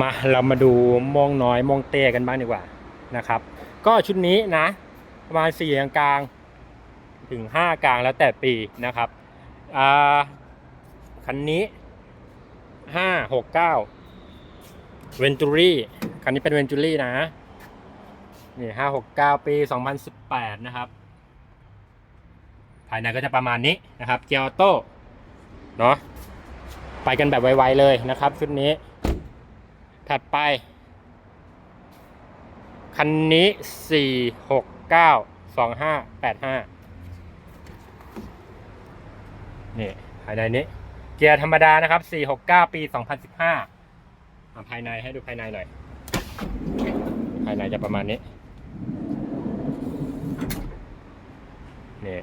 มาเรามาดูมองน้อยมองเต้กันบ้างดีกว่านะครับ ก็ชุดนี้นะ ประมาณ4กลางกลางถึง 5 กลางแล้วแต่ปีนะครับอ่าคันนี้ 5 6 9เวนจูรี่คันนี้เป็นเวนจูรี่นะนี่5 6 9 ปี 2018 นะครับ ภายในก็จะประมาณนี้นะครับ เกียร์ออโต้เนาะไปกันแบบไวๆเลยนะครับชุดนี้ ถัดไป คันนี้ 4 6 9 2 5 8 5 นี่ภายในนี้ เกียร์ธรรมดานะครับ 4 6 9 ปี 2015อะภายในให้ดูภายในหน่อย ภายในจะประมาณนี้ นี่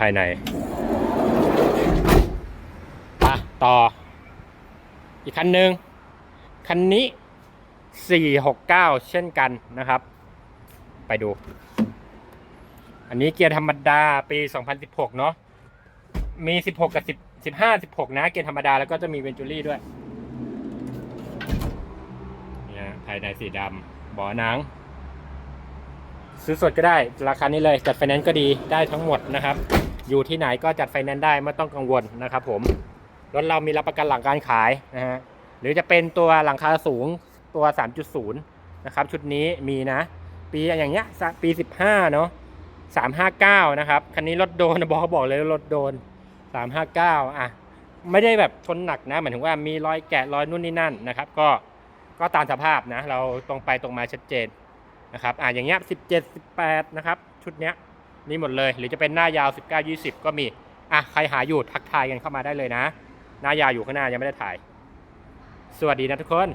ภายในอะต่อ อีกคันหนึ่ง คันนี้ 469 เช่นกันนะครับ ไปดู อันนี้เกียร์ธรรมดาปี 2016 เนาะมี 16 กับ 10 15 16 นะ เกียร์ธรรมดาแล้วก็จะมีเวนจูรี่ด้วยเนี่ยภายในสีดำเบาะนังซื้อสดก็ได้ ราคานี้เลยจัดไฟแนนซ์ก็ดีได้ทั้งหมดนะครับ อยู่ที่ไหนก็จัดไฟแนนซ์ได้ไม่ต้องกังวลนะครับผมรถเรามีรับประกันหลังการขายนะฮะ หรือจะเป็นตัวหลังคาสูงตัว 3.0 นะครับ ชุดนี้มีนะ ปีอย่างเงี้ยสะปี 15 เนาะ359 นะครับ คันนี้รถโดนบอกเขาบอกเลยว่ารถโดน 359 อะ ไม่ได้แบบชนหนักนะหมายถึงว่ามีรอยแกะรอยนู่นนี่นั่นนะครับ ก็ก็ตามสภาพนะ เราตรงไปตรงมาชัดเจนนะครับอะอย่างเงี้ย17 18 นะครับ ชุดเนี้ยนี่หมดเลย หรือจะเป็นหน้ายาว 19 20 ก็มีอะใครหาอยู่ทักทายกันเข้ามาได้เลยนะ หน้ายาวอยู่ข้างหน้ายังไม่ได้ถ่าย สวัสดีนะทุกคน